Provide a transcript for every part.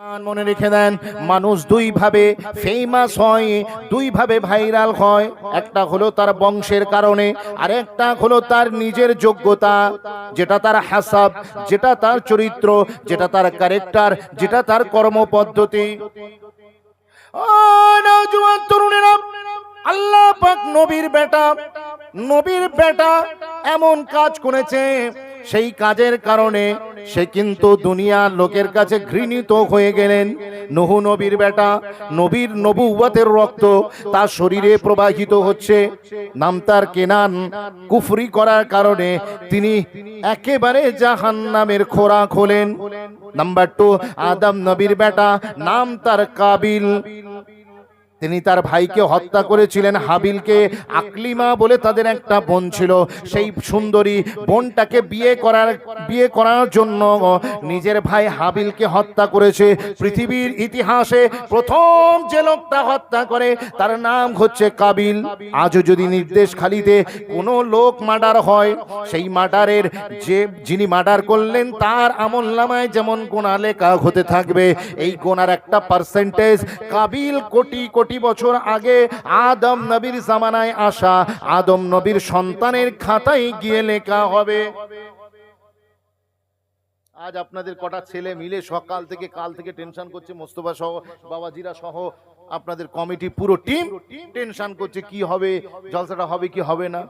মান রেখে দেন, মানুষ দুই ভাবে ফেমাস হয় দুই ভাবে ভাইরাল হয়। একটা হলো তার বংশের কারণে, আর একটা হলো তার নিজের যোগ্যতা, যেটা তার হাসাব, যেটা তার চরিত্র, যেটা তার ক্যারেক্টার যেটা তার কর্মপদ্ধতি। আল্লাহ নবীর বেটা নবীর বেটা এমন কাজ করেছে সেই কাজের কারণে সে কিন্তু দুনিয়ার লোকের কাছে ঘৃণিত হয়ে গেলেন। নহু নবীর বেটা, নবীর নবুয়াতের রক্ত তার শরীরে প্রবাহিত হচ্ছে। নাম তার কেনান, কুফরি করার কারণে তিনি একেবারে জাহান নামের খোরাক হলেন। নাম্বার টু, আদম নবীর বেটা, নাম তার কাবিল। তিনি তার ভাইকে হত্যা করেছিলেন হাবিলকে আকলিমা বলে তাদের একটা বোন ছিল। সেই সুন্দরী বোনটাকে বিয়ে করার বিয়ে করার জন্য নিজের ভাই হাবিলকে হত্যা করেছে। পৃথিবীর ইতিহাসে প্রথম যে লোকটা হত্যা করে, তার নাম হচ্ছে কাবিল। আজও যদি নির্দেশ খালিতে কোনো লোক মার্ডার হয়, সেই মার্ডারের যে, যিনি মার্ডার করলেন, তার আমল নামায় যেমন গোনা লেখা হতে থাকবে, এই গোনার একটা পার্সেন্টেজ কাবিল কোটি কোটি বছর আগে আদম নবীর জামানায় আসা, আদম নবীর সন্তানের খাতায় গিয়ে লেখা হবে। আজ আপনাদের কটা ছেলে মিলে সকাল থেকে কাল থেকে টেনশন করছে, মোস্তফা সহ, বাবাজিরা সহ, আপনাদের কমিটি পুরো টিম টেনশন করছে, কি হবে, জলসাটা হবে কি হবে না?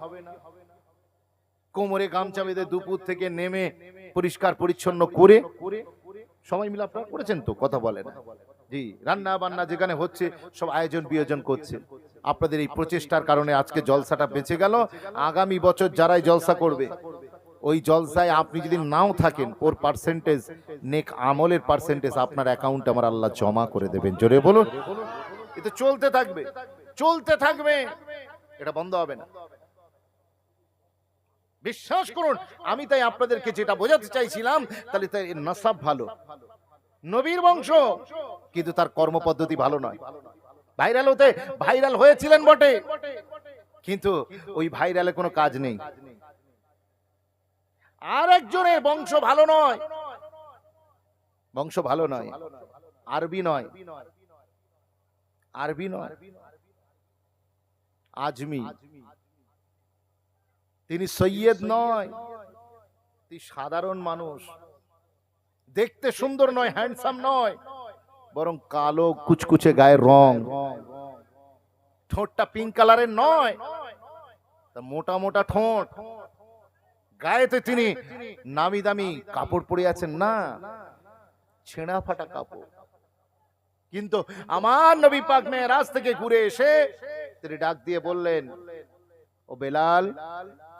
কোমরে গামছা বেঁধে দুপুর থেকে নেমে পরিষ্কার পরিচ্ছন্ন করে, সবাই মিলে আপনারা করেছেন তো, কথা বলেন জি রান্না বান্না যেখানে হচ্ছে, সব আয়োজন বিয়োজন করছে। আপনাদের এই প্রচেষ্টার কারণে আজকে জলসাটা বেঁচে গেল। আগামী বছর যারাই জলসা করবে, ওই জলসায় আপনি যদি নাও থাকেন, ওর পার্সেন্টেজ নেক আমলের পার্সেন্টেজ আপনার অ্যাকাউন্টে আমার আল্লাহ জমা করে দেবেন। জোরে বলুন। এটা চলতে থাকবে চলতে থাকবে। এটা বন্ধ হবে না। বিশ্বাস করুন, আমি তাই আপনাদেরকে যেটা বোঝাতে চাইছিলাম, তাহলে তাই নসাব ভালো। নবীর বংশ। কিন্তু তার কর্মপদ্ধতি ভালো নয়। ভাইরাল হতে ভাইরাল হয়েছিলেন বটে। কিন্তু ওই ভাইরালে কোনো কাজ নেই। আর একজনের বংশ ভালো নয়। বংশ ভালো নয়। আরবি নয়। আরবি নয়। আজমি। তিনি সৈয়দ নয়। তিনি সাধারণ মানুষ। দেখতে সুন্দর নয় হ্যান্ডসাম নয় বরং কালো কুচকুচে গায়ের রং। ঠোঁটটা পিঙ্ক কালারের নয়। তা মোটা মোটা ঠোঁট। গায়েতে তিনি নামি দামি কাপড় পরে আছেন না। ছেঁড়া ফাটা কাপড়। কিন্তু আমার নবী পাক মেয়েরাজ থেকে ঘুরে এসে তিনি ডাক দিয়ে বললেন ও বেলাল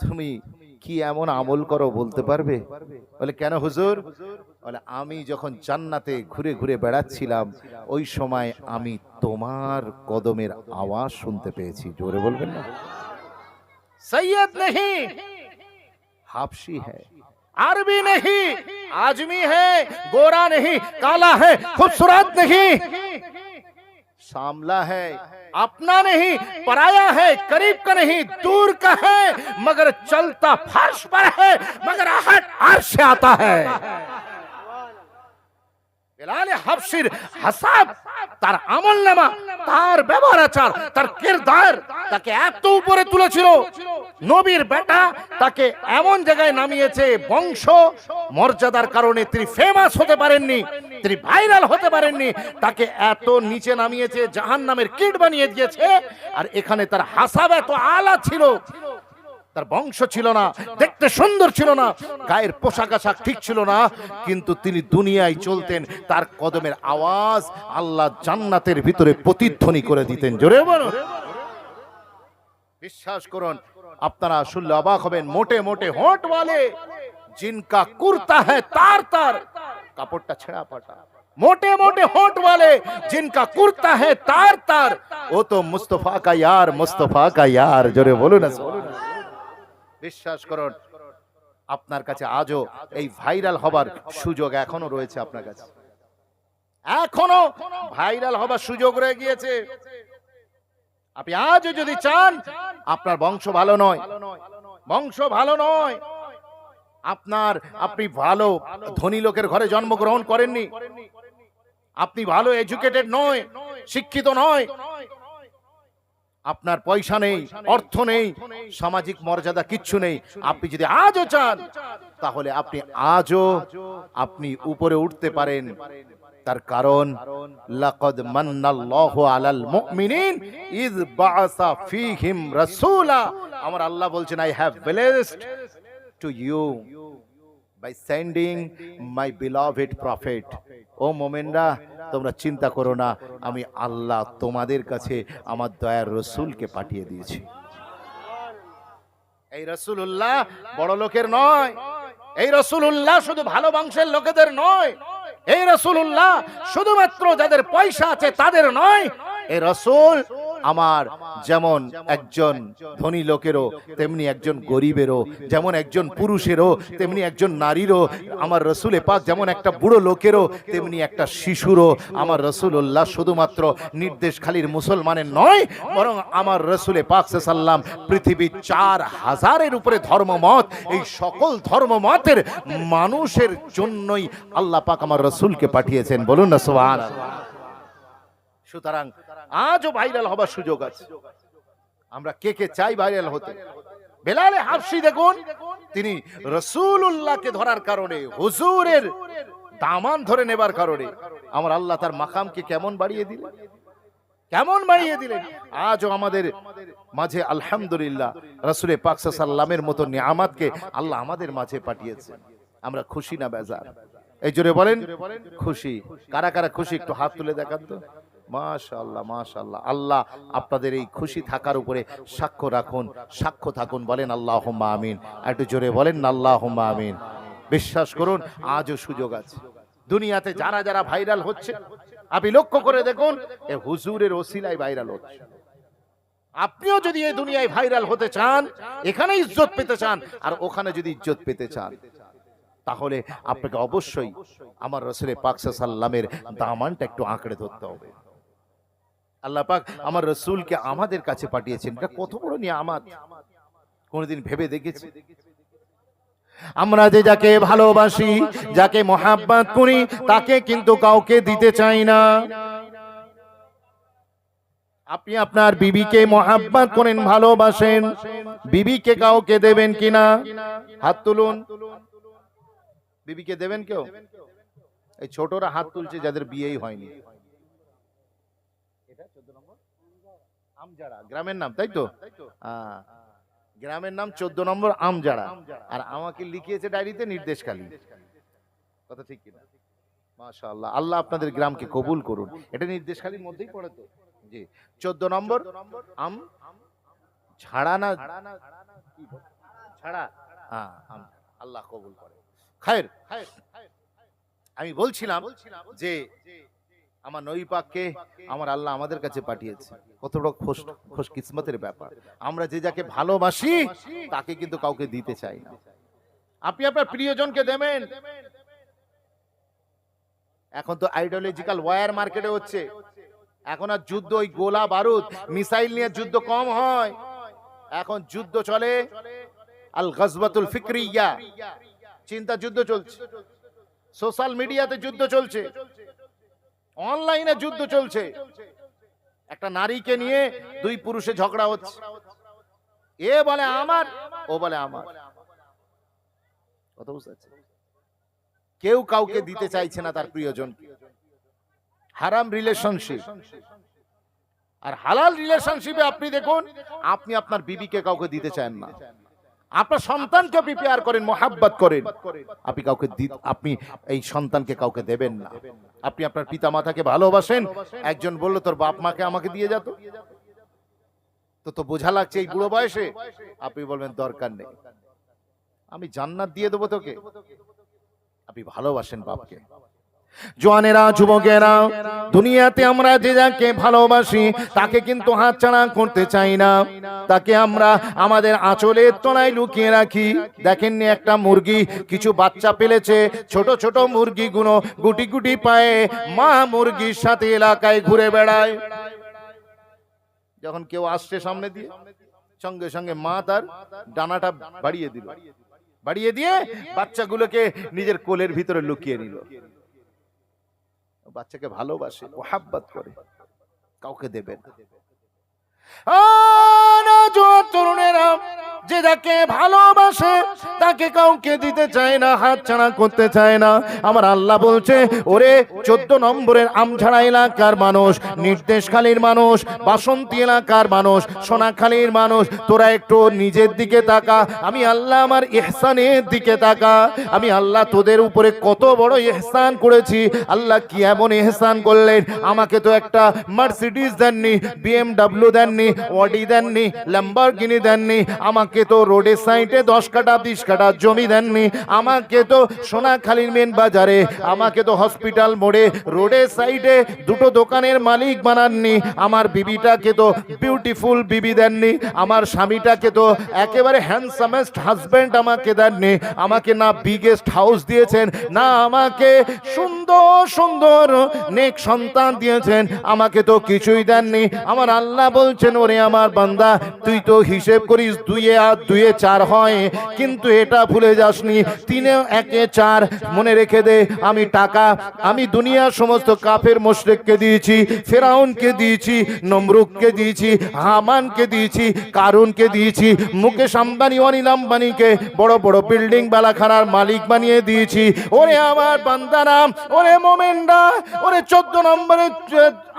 তুমি কি এমন আমল করো বলতে পারবে? বলে কেন হুজুর? বলে আমি যখন জান্নাতে ঘুরে ঘুরে বেড়াচ্ছিলাম ওই সময় আমি তোমার কদমের আওয়াজ শুনতে পেয়েছি। জোরে বলবেন না? সৈয়দ নেহি। হাফসি হ্যায় আরবি নেহি। আজমি হ্যায় গোরা নেহি। কালা হ্যায় খুবসুরত নেহি। सामला है। अपना नहीं, पराया है, करीब का नहीं, दूर का है, मगर चलता फर्श पर है, मगर आहट अर्श आता है। বেলালে হাফসির হাসাব, তার আমল নামা তার ব্যবহার আচার তার কিরদার তাকে এত উপরে তুলেছিল। নবীর বেটা তাকে এমন জায়গায় নামিয়েছে, বংশ মর্যাদার কারণে তিনি ফেমাস হতে পারেননি, তিনি ভাইরাল হতে পারেননি, তাকে এত নিচে নামিয়েছে জাহান নামের কিট বানিয়ে দিয়েছে, আর এখানে তার হাসাব এত আলা ছিল। তার বংশ ছিল না দেখতে সুন্দর ছিল না গায়ের পোশাক আশাক ঠিক ছিল না কিন্তু তিনি দুনিয়ায় চলতেন তার কদমের আওয়াজ আল্লাহ জান্নাতের ভিতরে প্রতিধ্বনি করে দিতেন জোরে বলো বিশ্বাস করুন আপনারা শুনলে অবাক হবেন মোটে মোটে হোঁট वाले जिनका कुर्ता है तार तार কাপড়টা ছেঁড়া ফাটা मोटे मोटे होंठ वाले जिनका कुर्ता है तार तार वो तो मुस्तफा का यार मुस्तफा का यार जोरे बोलो ना বিশ্বাস করুন, আপনার কাছে আজও এই ভাইরাল হবার সুযোগ এখনও রয়েছে আপনার কাছে। এখনও ভাইরাল হবার সুযোগ রয়ে গিয়েছে। আপনি আজও যদি চান, আপনার বংশ ভালো নয়। বংশ ভালো নয়। আপনার, আপনি ভালো ধনী লোকের ঘরে জন্মগ্রহণ করেননি। আপনি ভালো এডুকেটেড নয়, শিক্ষিত নয়। আপনার পয়সা নেই অর্থ নেই সামাজিক মর্যাদা কিচ্ছু নেই। আপনি যদি আজও চান তাহলে আপনি আজও আপনি উপরে উঠতে পারেন। তার কারণ লাকাদ মান্নাল্লাহু আলাল মুমিনিন ইয বাআসা ফীহিম রাসূলা। আমার আল্লাহ বলছেন I have blessed to you by sending my beloved prophet ও মোমেনরা, তোমরা চিন্তা করো না, আমি আল্লাহ তোমাদের কাছে আমার দয়ার রসুলকে পাঠিয়ে দিয়েছি। এই রসুল্লাহ বড় লোকের নয়, এই রসুল্লাহ শুধু ভালো বংশের লোকেদের নয়, এই রসুল্লাহ শুধুমাত্র যাদের পয়সা আছে তাদের নয় এই রসুল আমার যেমন একজন ধনী লোকেরও তেমনি একজন গরিবেরও যেমন একজন পুরুষেরও তেমনি একজন নারীরও আমার রসুলে পাক যেমন একটা বুড়ো লোকেরও তেমনি একটা শিশুরও আমার রসুল্লাহ শুধুমাত্র নির্দেশ খালির মুসলমানের নয় বরং আমার রসুলে পাক সাল্লাম পৃথিবীর চার হাজারের উপরে ধর্মমত এই সকল ধর্মমতের মানুষের জন্যই আল্লাহ পাক আমার রসুলকে পাঠিয়েছেন। বলুন না সোহান সুতরাং আজও ভাইরাল হবার সুযোগ আছে। আমরা কে কে চাই ভাইরাল হতে? বেলালে হাফসি দেখুন, তিনি রসুল্লাহকে ধরার কারণে, হুজুরের দামান ধরে নেবার কারণে। আমার আল্লাহ তার মাকামকে কেমন বাড়িয়ে দিলেন? কেমন বাড়িয়ে দিলেন? আজও আমাদের মাঝে আলহামদুলিল্লাহ, রসুলে পাকসা সাল্লামের মতো নিয়ামাতকে আল্লাহ আমাদের মাঝে পাঠিয়েছে। আমরা খুশি না বেজার? এই জোরে বলেন, খুশি। কারা কারা খুশি? একটু হাত তুলে দেখান তো। মাশাল্লাহ মাশাল্লাহ আল্লাহ আপনাদের এই খুশি থাকার উপরে সাক্ষ্য রাখুন, সাক্ষ্য থাকুন, বলেন আল্লাহ আমিন। একটু জোরে বলেন আল্লাহ আমিন। বিশ্বাস করুন, আজও সুযোগ আছে। দুনিয়াতে যারা যারা ভাইরাল হচ্ছে, আপনি লক্ষ্য করে দেখুন, এ হুজুরের ওসিলায় ভাইরাল হচ্ছে। আপনিও যদি এই দুনিয়ায় ভাইরাল হতে চান এখানে ইজ্জত পেতে চান, আর ওখানে যদি ইজ্জত পেতে চান, তাহলে আপনাকে অবশ্যই আমার রসুলের পাকসা সাল্লামের দামানটা একটু আঁকড়ে ধরতে হবে। আল্লাহ পাক আমার রসুলকে আমাদের কাছে পাঠিয়েছেন। এটা কত বড় নিয়ে আমার কোনোদিন ভেবে দেখেছি। আমরা যে যাকে ভালোবাসি যাকে মহাব্বাত করি তাকে কিন্তু কাউকে দিতে চাই না। আপনি আপনার বিবিকে মহাব্বাত করেন ভালোবাসেন। বিবিকে কাউকে দেবেন কিনা? হাত তুলুন। বিবিকে দেবেন কেউ? এই ছোটরা হাত তুলছে যাদের বিয়েই হয়নি। আমজাড়া গ্রামের নাম তাই তো। গ্রামের নাম চোদ্দ নম্বর আমজাড়া আর আমাকে লিখিয়েছে ডায়েরিতে নির্দেশকালী কথা ঠিক কিনা? মাশাআল্লাহ আল্লাহ আপনাদের গ্রামকে কবুল করুন। এটা নির্দেশকালীর মধ্যেই পড়ে তো। জি চোদ্দ নম্বর আম ঝাড়া না ঝাড়া। হ্যাঁ আম আল্লাহ কবুল করে। খায়ের। আমি বলছিলাম যে আমার নই পাককে আমার আল্লাহ আমাদের কাছে পাঠিয়েছে। কত বড় খোশ খোশ কিসমতের ব্যাপার। আমরা যে যাকে ভালোবাসি, তাকে কিন্তু কাউকে দিতে চাই না। আপনি আপনার প্রিয়জনকে দেবেন। এখন তো আইডিওলজিক্যাল ওয়্যার মার্কেটে হচ্ছে। এখন আর যুদ্ধ ওই গোলা বারুদ, মিসাইল নিয়ে যুদ্ধ কম হয়। এখন যুদ্ধ চলে আল গজবাতুল ফিক্রিয়া। চিন্তা যুদ্ধ চলছে। সোশ্যাল মিডিয়াতে যুদ্ধ চলছে। অনলাইনে যুদ্ধ চলছে। একটা নারীকে নিয়ে দুই পুরুষে ঝগড়া হচ্ছে। এ বলে আমার ও বলে আমার। কথা বুঝতে? কেউ কাউকে দিতে চাইছে না তার প্রিয়জন। হারাম রিলেশনশিপ আর হালাল রিলেশনশিপে আপনি দেখুন আপনি আপনার বিবিকে কাউকে দিতে চান না। আপনার সন্তানকে প্রিপেয়ার করেন, মোহাব্বত করেন। আপনি কাউকে আপনি এই সন্তানকে কাউকে দেবেন না। আপনি আপনার পিতা মাতাকে ভালোবাসেন। একজন বলল, তোর বাপ মাকে আমাকে দিয়ে যেত তো তো বোঝা লাগছে এই বুড়ো বয়সে। আপনি বলবেন, দরকার নেই। আমি জান্নাত দিয়ে দেবো তোকে। আপনি ভালোবাসেন বাপকে। জোয়ানেরা, যুবকেরা, দুনিয়াতে আমরা যে যাকে ভালোবাসি, তাকে কিন্তু হাতছাড়া করতে চাই না। তাকে আমরা আমাদের আঁচলের তলায় লুকিয়ে রাখি। দেখেননি একটা মুরগি, কিছু বাচ্চা পেলেছে, ছোট ছোট মুরগিগুলো গুটি গুটি পায়ে মা মুরগির সাথে এলাকায় ঘুরে বেড়ায়। যখন কেউ আসছে সামনে দিয়ে, সঙ্গে সঙ্গে মা তার ডানাটা বাড়িয়ে দিল। বাড়িয়ে দিয়ে বাচ্চাগুলোকে নিজের কোলের ভিতরে লুকিয়ে নিল। বাচ্চাকে ভালোবাসে মোহাব্বত করে কাউকে দেবেন যে যাকে ভালোবাসে, তাকে কাউকে দিতে চায় না, হাত ছাড়া করতে চায় না। আমার আল্লাহ বলছে, ওরে চোদ্দ নম্বরের আমঝাড়া এলাকার মানুষ, নির্দেশখালীর মানুষ, বাসন্তী এলাকার মানুষ, সোনাখালীর মানুষ, তোরা একটু নিজের দিকে তাকা, আমি আল্লাহ আমার ইহসানের দিকে তাকা, আমি আল্লাহ তোদের উপরে কত বড় ইহসান করেছি, আল্লাহ কি এমন ইহসান করলেন? আমাকে তো একটা মার্সিডিজ দেননি, বিএমডাব্লিউ দেননি অডি দেননি ল্যাম্বরগিনি দেননি, আমাকে তো রোডের সাইডে দশ কাটা, বিশ কাটা জমি দেননি, আমাকে তো সোনাখালীর মেন বাজারে, আমাকে তো হসপিটাল মোড়ে রোডের সাইডে দুটো দোকানের মালিক বানাননি, আমার বিবিটাকে তো বিউটিফুল বিবি দেননি, আমার স্বামীটাকে তো একেবারে হ্যান্ডসামেস্ট হাজব্যান্ড আমাকে দেননি, আমাকে না বিগেস্ট হাউস দিয়েছেন, না আমাকে সুন্দর সুন্দর নেক সন্তান দিয়েছেন, আমাকে তো কিছুই দেননি, আমার আল্লাহ বলছেন ওরে আমার বান্দা, তুই তো হিসেব করিস দুইয়ে আর দুইয়ে চার হয়, কিন্তু এটা ভুলে যাসনি। তিনে একে চার, মনে রেখে দে, আমি টাকা, আমি দুনিয়ার সমস্ত কাফের মোশরেককে দিয়েছি, ফেরাউনকে দিয়েছি নমরুককে দিয়েছি, হামানকে দিয়েছি, কারুনকে দিয়েছি, মুকেশ আম্বানি, অনিল আম্বানিকে, বড় বড় বিল্ডিং বালাখানার মালিক বানিয়ে দিয়েছি। ওরে আমার বান্দারাম ওরে মোমেনরা, ওরে চোদ্দ নম্বরের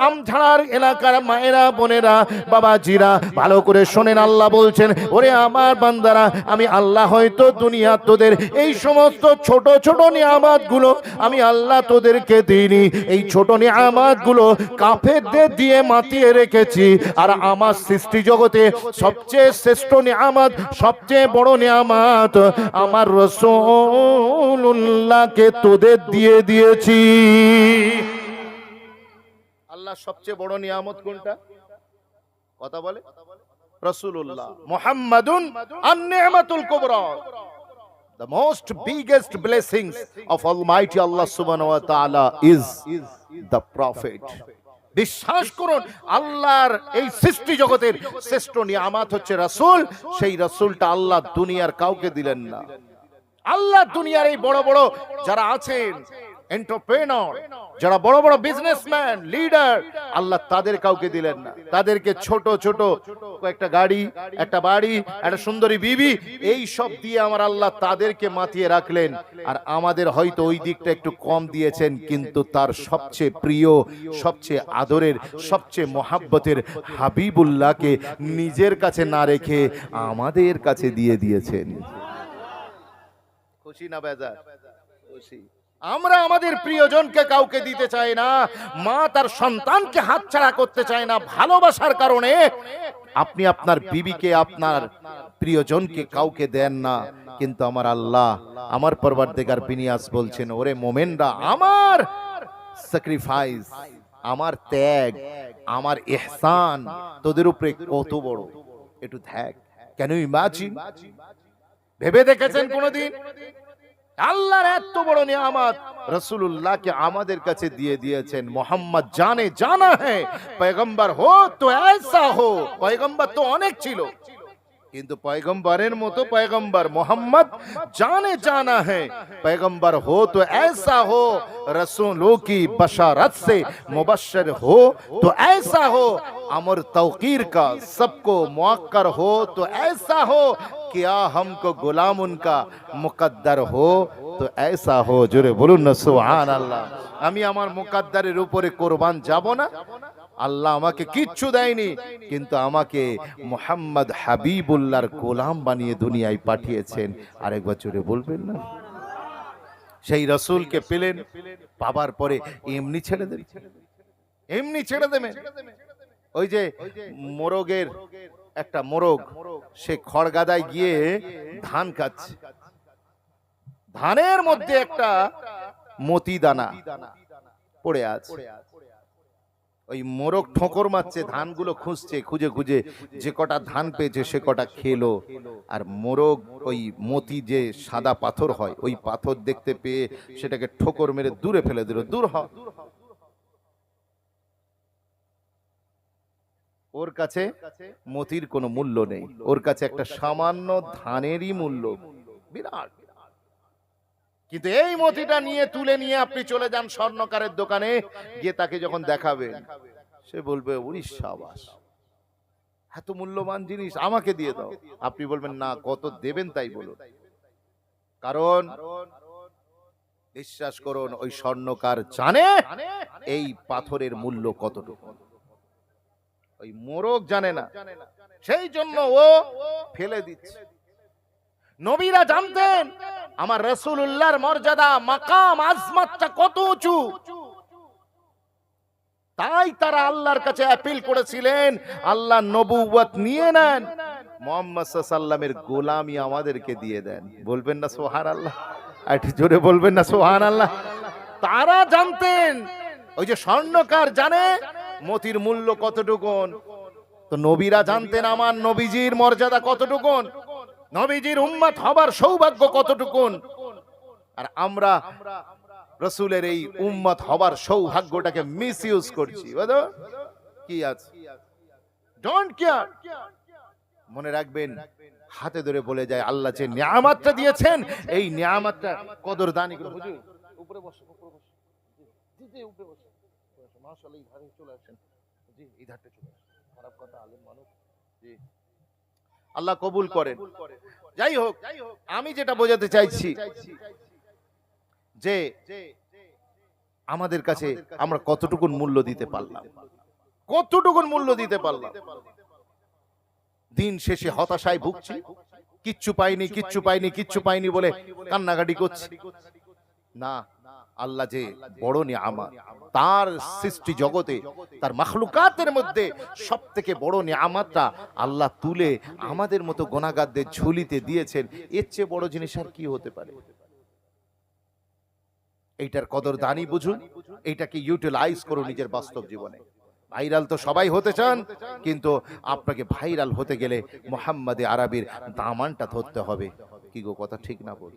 আমঝাড়ার এলাকার মায়েরা, বোনেরা বাবা জিরা ভালো করে শোনেন, আল্লাহ বলছেন, ওরে আমার বান্দারা, আমি আল্লাহ হয়তো দুনিয়া তোদের এই সমস্ত ছোট ছোট নিয়ামাতগুলো আমি আল্লাহ তোদেরকে দিইনি। এই ছোট নিয়ামাতগুলো কাফেরদের দিয়ে মাতিয়ে রেখেছি। আর আমার সৃষ্টি জগতে সবচেয়ে শ্রেষ্ঠ নিয়ামত, সবচেয়ে বড় নিয়ামত আমার রসুল্লাহকে তোদের দিয়ে দিয়েছি। আল্লাহ সবচেয়ে বড় নিয়ামত কোনটা? কথা বলে? রসুল্লাহ মোহাম্মদুন আন-নি'মাতুল কুবরা। The most biggest blessings of Almighty Allah subhanahu wa ta'ala is the Prophet. বিশ্বাস করুন আল্লাহর এই সৃষ্টি জগতের শ্রেষ্ঠ নিয়ামাত হচ্ছে রাসূল। সেই রাসূলটা আল্লাহ দুনিয়ার কাউকে দিলেন না। আল্লাহ দুনিয়ার এই বড় বড় যারা আছেন এন্টারপ্রেনর যারা বড় বড় বিজনেসম্যান লিডার আল্লাহ তাদের কাউকে দিলেন না। তাদেরকে ছোট ছোট একটা গাড়ি একটা বাড়ি একটা সুন্দরী বিবি এই সব দিয়ে আমার আল্লাহ তাদেরকে মাতিয়ে রাখলেন। আর আমাদের হয়তো ওই দিকটা একটু কম দিয়েছেন কিন্তু তার সবচেয়ে প্রিয় সবচেয়ে আদরের সবচেয়ে মহাব্বতের হাবিবুল্লাহকে নিজের কাছে না রেখে আমাদের কাছে দিয়ে দিয়েছেন। খুশি না বেজার? খুশি। আমরা আমাদের প্রিয়জনকে কাউকে দিতে চাই না, মা তার সন্তানকে হাতছাড়া করতে চায় না ভালোবাসার কারণে আপনি আপনার বিবিকে, আপনার প্রিয়জনকে কাউকে দেন না। কিন্তু আমার আল্লাহ, আমার পরবর্তীকার বিনিয়াস বলছেন, ওরে মোমেনরা, আমার স্যাক্রিফাইস আমার ত্যাগ, আমার এহসান তোদের উপরে কত বড়? একটু দেখ কেন ইমাজিন ভেবে দেখেছেন কোনদিন? আল্লাহর এত বড় নিয়ামত রসুল্লাহকে আমাদের কাছে দিয়ে দিয়েছেন। মোহাম্মদ জানে, জানা হ্যাঁ পয়গম্বর হো তো ऐसा হো পয়গম্বর তো অনেক ছিল। কিন্তু পয়গম্বরের মতো পয়গম্বর মোহাম্মদ জানে জানা है पैगंबर हो तो ऐसा हो रसूलों की बशारत से मुबशर हो तो ऐसा हो अमर तौकीर का सबको मुआक्कर हो तो ऐसा हो क्या हमको गुलाम उनका मुकद्दर हो তো ऐसा हो জোরে বলুন না সুবহান আল্লাহ আমি আমার মুকাদ্দারের উপরে কোরবান যাব না আল্লাহ আমাকে কিচ্ছু দেয়নি কিন্তু আমাকে মোহাম্মদ হাবিবুল্লাহর গোলাম বানিয়ে দুনিয়ায় পাঠিয়েছেন। আরেকবার জোরে বলবেন না? সেই রসুলকে পেলেন পাবার পরে এমনি ছেড়ে দেবে এমনি ছেড়ে দেবে ওই যে মোরগের একটা মোরগ সে খড়গাদায় গিয়ে ধান খাচ্ছে ধানের মধ্যে একটা মতি দানা পড়ে আছে। ওই মোরগ ঠোকর মারছে, ধানগুলো খুঁজছে, খুঁজে খুঁজে যে কটা ধান পেয়েছে সে কটা খেলো। আর মোরগ ওই মতি যে সাদা পাথর হয়, ওই পাথর দেখতে পেয়ে সেটাকে ঠোকর মেরে দূরে ফেলে দিল। দূর হ। ওর কাছে মতির কোনো মূল্য নেই। ওর কাছে একটা সামান্য ধানেরই মূল্য। বিরাট। কিন্তু এই মতিটা নিয়ে তুলে নিয়ে আপনি চলে যান স্বর্ণকারের দোকানে, গিয়ে তাকে যখন দেখাবেন, সে বলবে উড়িষ্যাবাস এত মূল্যবান জিনিস আমাকে দিয়ে দাও। আপনি বলবেন, না, কত দেবেন তাই বলুন। কারণ বিশ্বাস করুন, ওই স্বর্ণকার জানে এই পাথরের মূল্য কতটুকু। ওই মোরগ জানে না, সেই জন্য ও ফেলে দিচ্ছে। নবীরা জানতেন, আমার রসুল্লাহর মর্যাদা, মাকাম, আজমাতটা কত উঁচু। তাই তারা আল্লাহর কাছে অ্যাপিল করেছিলেন আল্লাহ নবুয়ত নিয়ে নেন। মোহাম্মদ সাল্লামের গোলামি আমাদেরকে দিয়ে দেন। বলবেন না সোহান আল্লাহ একটু জোরে বলবেন না সোহান আল্লাহ তারা জানতেন, ওই যে স্বর্ণকার জানে, মতির মূল্য কতটুকুন। তো নবীরা জানতেন, আমার নবীজির মর্যাদা কতটুকুন। নবীজির উম্মত হবার সৌভাগ্য কতটুকুন? আর আমরা রসুলের এই উম্মত হবার সৌভাগ্যটাকে মিস ইউজ করছি কি আছে? মনে রাখবেন হাতে ধরে বলে যায় আল্লাহ যে নিয়ামতটা দিয়েছেন এই নিয়ামতটা কদর দানি হুজুর উপরে বসো উপরে বসো। জি, জি উপরে বসো। মাশাআল্লাহ এই ধারে চলে আসেন। জি এই ধারটা চলে আসেন। খারাপ কথা আলেম মানুষ। জি। আল্লাহ কবুল করেন। যাই হোক আমি যেটা বোঝাতে চাইছি যে আমাদের কাছে আমরা কতটুকুন মূল্য দিতে পারলাম। কতটুকুন মূল্য দিতে পারলাম। দিন শেষে হতাশায় ভুগছি। কিচ্ছু পাইনি কিচ্ছু পাইনি কিচ্ছু পাইনি বলে কান্নাকাটি করছি। না। আল্লাহ যে বড় নিয়ামত তার সৃষ্টি জগতে তার মাখলুকাতের মধ্যে সব থেকে বড় নিয়ামতটা আল্লাহ তুলে আমাদের মতো গোনাগারদের ঝুলিতে দিয়েছেন। এর চেয়ে বড় জিনিস আর কি হতে পারে? এইটার কদর দানি বুঝুন এইটাকে ইউটিলাইজ করুন নিজের বাস্তব জীবনে। ভাইরাল তো সবাই হতে চান কিন্তু আপনাকে ভাইরাল হতে গেলে মোহাম্মদে আরবির দামানটা ধরতে হবে। কি গো কথা ঠিক না বল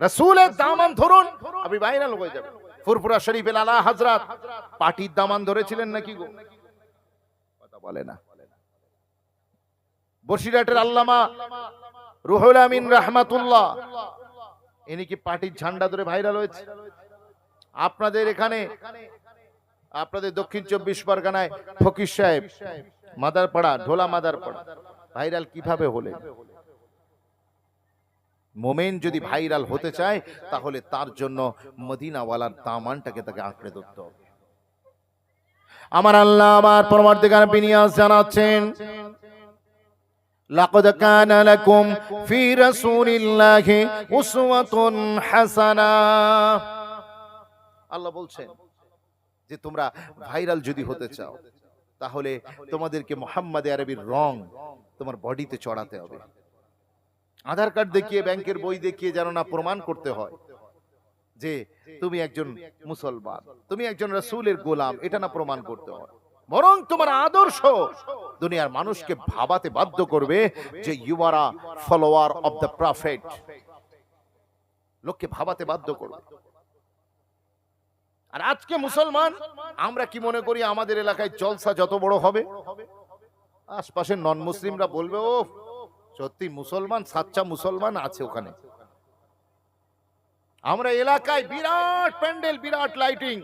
রাসূলের দামান ধরুন আপনি ভাইরাল হয়ে যাবেন। ফুরফুরা শরীফের আলা হযরত পাটির দামান ধরেছিলেন নাকি গো? কথা বলে না। বসিরহাটের আল্লামা রুহুল আমিন রাহমাতুল্লাহ ইনি কি পার্টির ঝান্ডা ধরে ভাইরাল হয়েছে? আপনাদের এখানে আপনাদের দক্ষিণ চব্বিশ পরগনায় ফকির সাহেব মাদারপাড়া ঢোলা মাদারপাড়া ভাইরাল কীভাবে হলেন? মোমেন যদি ভাইরাল হতে চায় তাহলে তার জন্য মদিনাওয়ালার দামানটাকে তাকে আঁকড়ে ধরতে হবে আমার আল্লাহ আমার পরমার্থিকার বিনিয়াস জানাচ্ছেন لقد كان لكم في رسول الله أسوة حسنة আল্লাহ বলছেন যে তোমরা ভাইরাল যদি হতে চাও তাহলে তোমাদেরকে মোহাম্মদ আরবির রং তোমার বডিতে চড়াতে হবে আধার কার্ড দেখিয়ে ব্যাংকের বই দেখিয়ে যেন না প্রমাণ করতে হয় যে তুমি একজন মুসলমান তুমি একজন রাসূলের গোলাম এটা না প্রমাণ করতে হয়। বরং তোমার আদর্শ দুনিয়ার মানুষকে ভাবাতে বাধ্য করবে যে you are a follower of the prophet লোককে ভাবাতে বাধ্য করবে। আর আজকে মুসলমান আমরা কি মনে করি আমাদের এলাকায় জলসা যত বড় হবে? আশপাশের নন মুসলিমরা বলবে ও সত্যি মুসলমান, সাচ্চা মুসলমান আছে ওখানে। আমরা এলাকায় বিরাট প্যান্ডেল, বিরাট লাইটিং।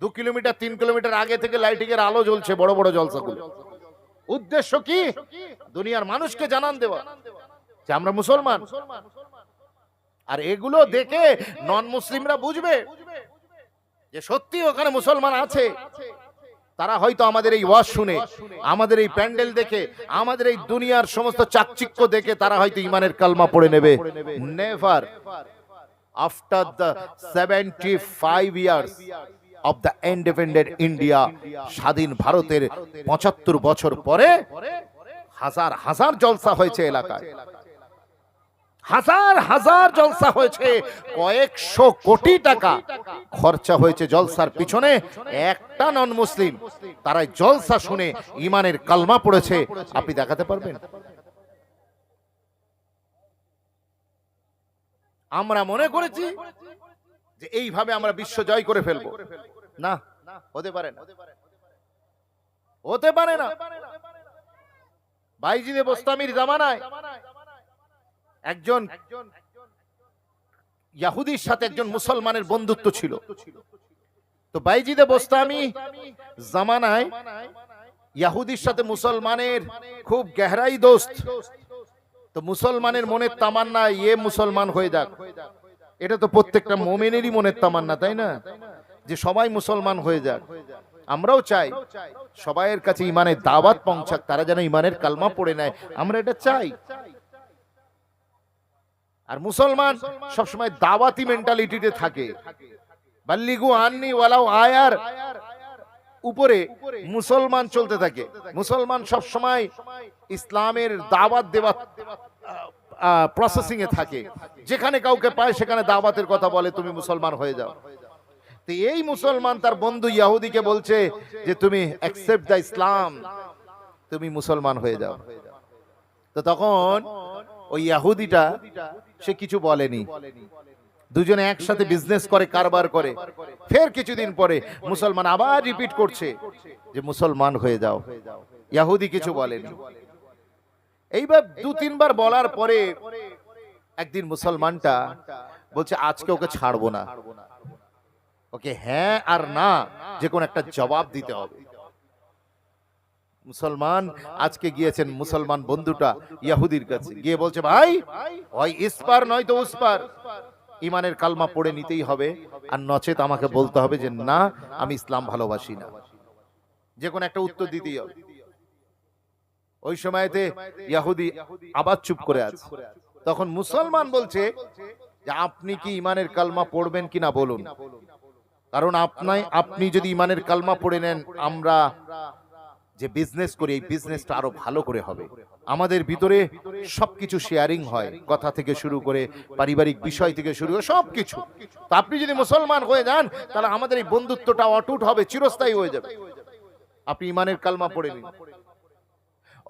দু কিলোমিটার, তিন কিলোমিটার আগে থেকে লাইটিং এর আলো জ্বলছে, বড় বড় জলসাগুলো। উদ্দেশ্য কি? দুনিয়ার মানুষকে জানান দেওয়া। যে আমরা মুসলমান। আর এগুলো দেখে নন মুসলিমরা বুঝবে যে সত্যি ওখানে মুসলমান আছে। তারা হয়তো আমাদের এই ওয়াজ শুনে, আমাদের এই প্যান্ডেল দেখে, আমাদের এই দুনিয়ার সমস্ত চাকচিক্য দেখে তারা হয়তো ইমানের কালমা পড়ে নেবে। Never after the seventy five years of the independent India স্বাধীন ভারতের পঁচাত্তর বছর পরে হাজার হাজার জলসা হয়েছে এলাকায়। হাজার হাজার জলসা হয়েছে, কয়েকশো কোটি টাকা খরচা হয়েছে জলসার পিছনে একটা নন মুসলিম তারাই জলসা শুনে ইমানের কালমা পড়েছে। আপনি দেখাতে পারবেন? আমরা মনে করেছি যে এইভাবে আমরা বিশ্ব জয় করে ফেলব। না, হতে পারে না। হতে পারে না। বাইজিদে বোস্তামির জামানায় একজন ইয়াহুদির সাথে একজন মুসলমানের বন্ধুত্ব ছিল। তো বাইজিদে বোস্তামি জামানায় ইয়াহুদির সাথে মুসলমানের খুব গেহরাই দোস্ত। তো মুসলমানের মনের তামান্না ইয়ে মুসলমান হয়ে যাক। এটা তো প্রত্যেকটা মোমেনেরই মনের তামান্না, তাই না? যে সবাই মুসলমান হয়ে যাক। আমরাও চাই সবাইয়ের কাছে ইমানের দাওয়াত পৌঁছাক, তারা যেন ইমানের কালমা পড়ে নেয়। আমরা এটা চাই। আর মুসলমান সবসময় দাওয়াতি মেন্টালিটিতে থাকে। বাল্লিগু আননি ওয়ালাও আয়ার উপরে মুসলমান চলতে থাকে। মুসলমান সব সময় ইসলামের দাওয়াত দেওয়া প্রসেসিং এ থাকে। যেখানে কাউকে পায় সেখানে দাওয়াতের কথা বলে, তুমি মুসলমান হয়ে যাও। তো এই মুসলমান তার বন্ধু ইয়াহুদিকে বলছে যে, তুমি অ্যাকসেপ্ট দ্য ইসলাম তুমি মুসলমান হয়ে যাও। তো তখন ওই ইয়াহুদিটা সে কিছু বলেনি। দুজনে একসাথে বিজনেস করে, কারবার করে। ফের কিছুদিন পরে মুসলমান আবার রিপিট করছে যে, মুসলমান হয়ে যাও। ইয়াহুদি কিছু বলেনি। এইবার দু, তিনবার বলার পরে একদিন মুসলমানটা বলছে, আজকে ওকে ছাড়বো না। ওকে হ্যাঁ আর না। যে কোনো একটা জবাব দিতে হবে। মুসলমান আজকে গিয়েছেন মুসলমান বন্ধুটা ইয়াহুদির কাছে। গিয়ে বলছে ভাই ওই ইসপার নয় তো উসপার। ইমানের কালমা পড়ে নিতেই হবে। আর নচেত আমাকে বলতে হবে যে না আমি ইসলাম ভালোবাসি না। যে কোনো একটা উত্তর দিতেই হবে। ওই সময়তে ইয়াহুদি আবার চুপ করে আছে। তখন মুসলমান বলছে যে আপনি কি ইমানের কালমা পড়বেন কিনা বলুন? কারণ আপনাই আপনি যদি ইমানের কালমা পড়ে নেন আমরা যে বিজনেস করি, এই বিজনেসটা আরও ভালো করে হবে। আমাদের ভিতরে সবকিছু শেয়ারিং হয়, কথা থেকে শুরু করে, পারিবারিক বিষয় থেকে শুরু করে সবকিছু। তো আপনি যদি মুসলমান হয়ে যান, তাহলে আমাদের এই বন্ধুত্বটা অটুট হবে, চিরস্থায়ী হয়ে যাবে। আপনি ইমানের কালমা পড়ে নিন।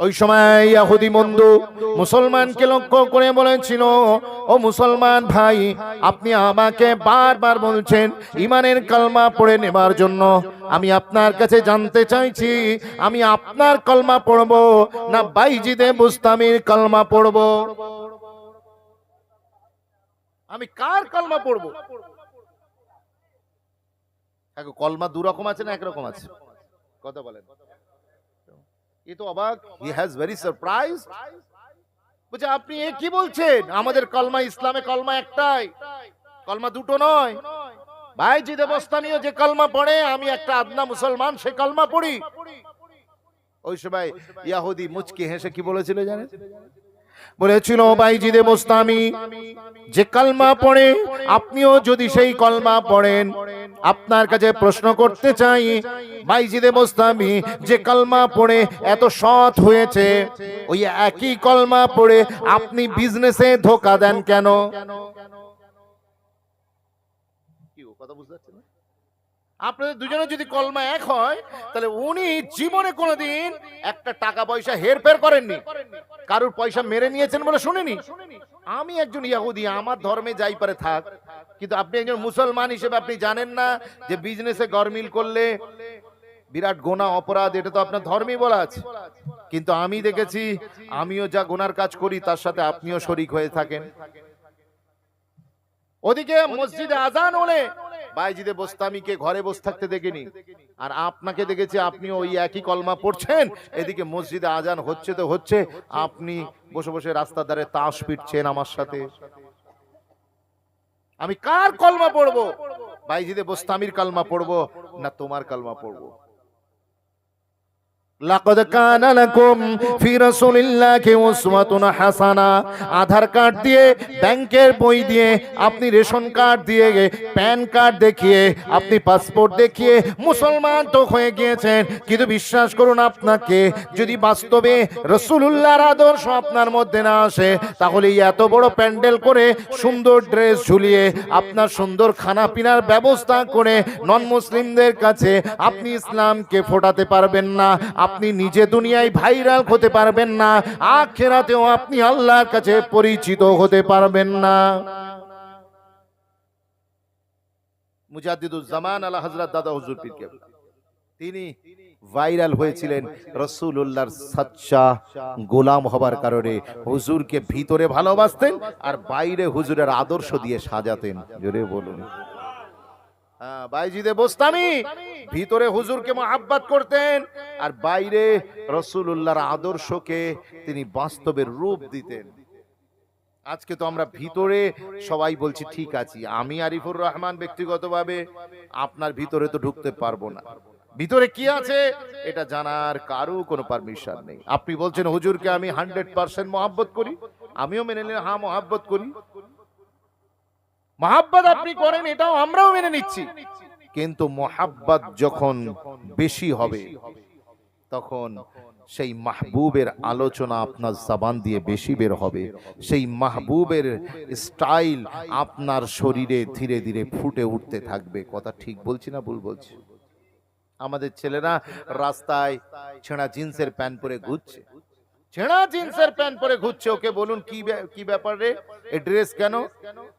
ওই সময় ইয়াহুদি বন্ধু মুসলমানকে লক্ষ্য করে বলেছিল, ও মুসলমান ভাই, আপনি আমাকে বারবার বলছেন ইমানের কালমা পড়ে নেবার জন্য। আমি আপনার কাছে জানতে চাইছি, আমি আপনার কলমা পড়ব না বাইজিদে বুস্তামির কলমা পড়ব? আমি কার কলমা পড়ব? কলমা দু রকম আছে না একরকম আছে? কথা বলেন। এ তো অবাক। হি হ্যাজ ভেরি সারপ্রাইজ বলছে আপনি এ কি বলছেন? আমাদের কলমা ইসলামে কলমা একটাই। কলমা দুটো নয়। ভাই জিদে বস্তানিও যে কলমা পড়ে আমি একটা আদনা মুসলমান সে কলমা পড়ি। ওই সময় ইয়াহুদি মুচকি হেসে কি বলেছিল জানেন? বলেছিল বাইজিদে মোস্তামি যে কালমা পড়ে আপনিও যদি সেই কলমা পড়েন আপনার কাছে প্রশ্ন করতে চাই বাইজিদে মোস্তামি যে কালমা পড়ে এত সৎ হয়েছে ওই একই কলমা পড়ে আপনি বিজনেসে ধোকা দেন কেন? কথা বুঝতে পারছেন আপনাদের দুজনে যদি কলমা এক হয় তাহলে উনি জীবনে কোনোদিন একটা টাকা পয়সা হেরফের করেননি। কারুর পয়সা মেরে নিয়েছেন বলে শুনিনি? আমি একজন ইয়াহুদি আমার ধর্মে যাই পারে থাক। কিন্তু আপনি একজন মুসলমান হিসেবে আপনি জানেন না যে বিজনেসে গরমিল করলে বিরাট গোনা, অপরাধ, এটা তো আপনার ধর্মই বলা আছে। কিন্তু আমি দেখেছি, আমিও যা গোনার কাজ করি, তার সাথে আপনিও শরিক হয়ে থাকেন। ওদিকে মসজিদে আজান হলে বাইজিদে বোস্তামিকে ঘরে বসে থাকতে দেখিনি। আর আপনাকে দেখেছি আপনি ওই একই কলমা পড়ছেন। এদিকে মসজিদে আজান হচ্ছে তো হচ্ছে, আপনি বসে বসে রাস্তার ধারে তাস পিটছেন আমার সাথে। আমি কার কলমা পড়ব? বাইজিদে বোস্তামির কালমা পড়ব না তোমার কালমা পড়ব? লাকাদ কানা লাকুম ফি রাসূলিল্লাহি উসওয়াতুন হাসানা। আধার কার্ড দিয়ে, ব্যাংকের বই দিয়ে, আপনি রেশন কার্ড দিয়ে, প্যান কার্ড দেখিয়ে, আপনি পাসপোর্ট দেখিয়ে মুসলমান তো হয়ে গিয়েছেন। কিন্তু বিশ্বাস করুন আপনাকে, যদি বাস্তবে রসুলুল্লাহর আদর্শ আপনার মধ্যে না আসে, তাহলে এত বড় প্যান্ডেল করে সুন্দর ড্রেস ঝুলিয়ে, আপনার সুন্দর খানা পিনার ব্যবস্থা করে নন মুসলিমদের কাছে আপনি ইসলামকে ফোটাতে পারবেন না। আপনি নিজে দুনিয়ায় ভাইরাল হতে পারবেন না, আখেরাতেও আপনি আল্লাহর কাছে পরিচিত হতে পারবেন না। হযরত দাদা হুজুর তিনি ভাইরাল হয়েছিলেন রসুল্লাহর সাচ্চা গোলাম হবার কারণে। হুজুরকে ভিতরে ভালোবাসতেন আর বাইরে হুজুরের আদর্শ দিয়ে সাজাতেন। জোরে বলুন। বাইজিদে বোস্তামি ভিতরে হুজুরকে মহাব্বাত করতেন, আর বাইরে রসুল্লাহর আদর্শকে তিনি বাস্তবের রূপ দিতেন। আজকে তো আমরা ভিতরে সবাই বলছি, ঠিক আছি, আমি আরিফুর রহমান ব্যক্তিগতভাবে, আপনার ভিতরে তো ঢুকতে পারব না। ভিতরে কি আছে, এটা জানার কারও কোনো পারমিশন নেই। আপনি বলছেন, হুজুরকে আমি হান্ড্রেড পার্সেন্ট মহাব্বত করি? আমিও মেনে নিলাম হ্যাঁ মহাব্বত করি। মহাব্বত আপনি করেন এটাও আমরাও মেনে নিচ্ছি। কিন্তু মহাব্বত যখন বেশি হবে তখন সেই মাহবুবের আলোচনা আপনার জবান দিয়ে বেশি বের হবে। সেই মাহবুবের স্টাইল আপনার শরীরে ধীরে ধীরে ফুটে উঠতে থাকবে। কথা ঠিক বলছি না ভুল বলছি? আমাদের ছেলেরা রাস্তায় ছেঁড়া জিন্সের প্যান্ট পরে ঘুরছে। ছেঁড়া জিন্সের প্যান্ট পরে ঘুরছে, ওকে বলুন কি কি ব্যাপারে এ ড্রেস কেন?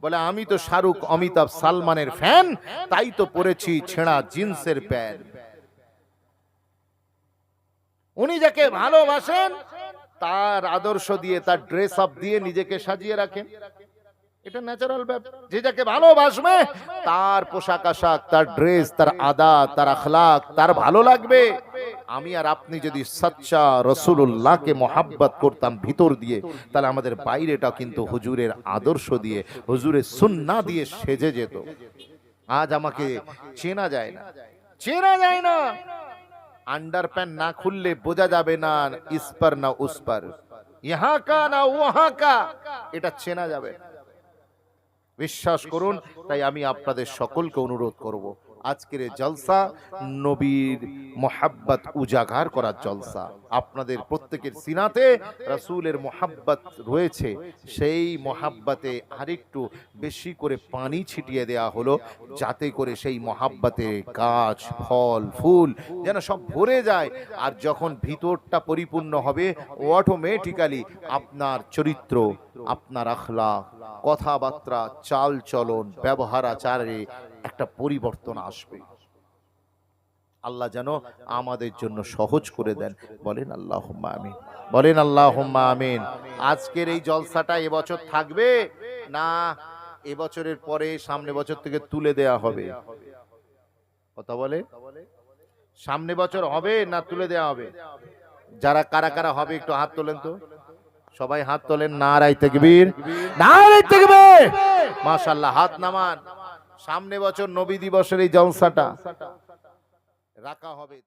বলে, আমি তো শাহরুখ, অমিতাভ, সালমানের ফ্যান তাই তো পরেছি ছেঁড়া জিন্সের প্যান্ট। উনি যাকে ভালোবাসেন, তার আদর্শ দিয়ে, তার ড্রেস আপ দিয়ে নিজেকে সাজিয়ে রাখেন। এটা ন্যাচারাল ব্যাপার যে যাকে ভালোবাসবে, তার পোশাক আশাক, তার ড্রেস তার আদা, তার আখলাক, তার ভালো লাগবে। আমি আর আপনি যদি সচ্চা রসুল্লাহকে মোহাব্বত করতাম ভিতর দিয়ে, তাহলে আমাদের বাইরেটা কিন্তু হুজুরের আদর্শ দিয়ে, হুজুরের সুন্না দিয়ে সেজে যেত। আজ আমাকে চেনা যায় না। চেনা যায় না। আন্ডার প্যান্ট না খুললে বোঝা যাবে না, ইসপার না উসপার। ইহা কা না ওহা কা। এটা চেনা যাবে। বিশ্বাস করুন, তাই আমি আপনাদের সকলকে অনুরোধ করব। আজকের জলসা নবীর মোহাব্বত উজাগার করার জলসা। আপনাদের প্রত্যেকের সিনাতে রাসূলের মোহাব্বত রয়েছে। সেই মোহাব্বতে আরেকটু বেশি করে পানি ছিটিয়ে দেয়া হলো, যাতে করে সেই মোহাব্বতে গাছ, ফল, ফুল যেন সব ভরে যায়। আর যখন ভিতরটা পরিপূর্ণ হবে অটোমেটিক্যালি আপনার চরিত্র, আপনার আখলা কথাবার্তা চাল চলন ব্যবহার আচারে একটা পরিবর্তন আসবে। আল্লাহ যেন আমাদের জন্য সহজ করে দেন। বলেন আল্লাহ আমিন। বলেন আল্লাহ আমিন। আজকের এই জলসাটা এবছর থাকবে না এবছরের পরে সামনে বছর থেকে তুলে দেয়া হবে? কথা বলে? সামনে বছর হবে না তুলে দেয়া হবে? যারা কারা কারা হবে একটু হাত তোলেন তো। সবাই হাত তোলেন। না নারাই তেকবীর। নারাই তেকবীর! মাশাআল্লাহ, হাত নামান। সামনে বছর নবী দিবসের এই জলসাটা রাখা হবে।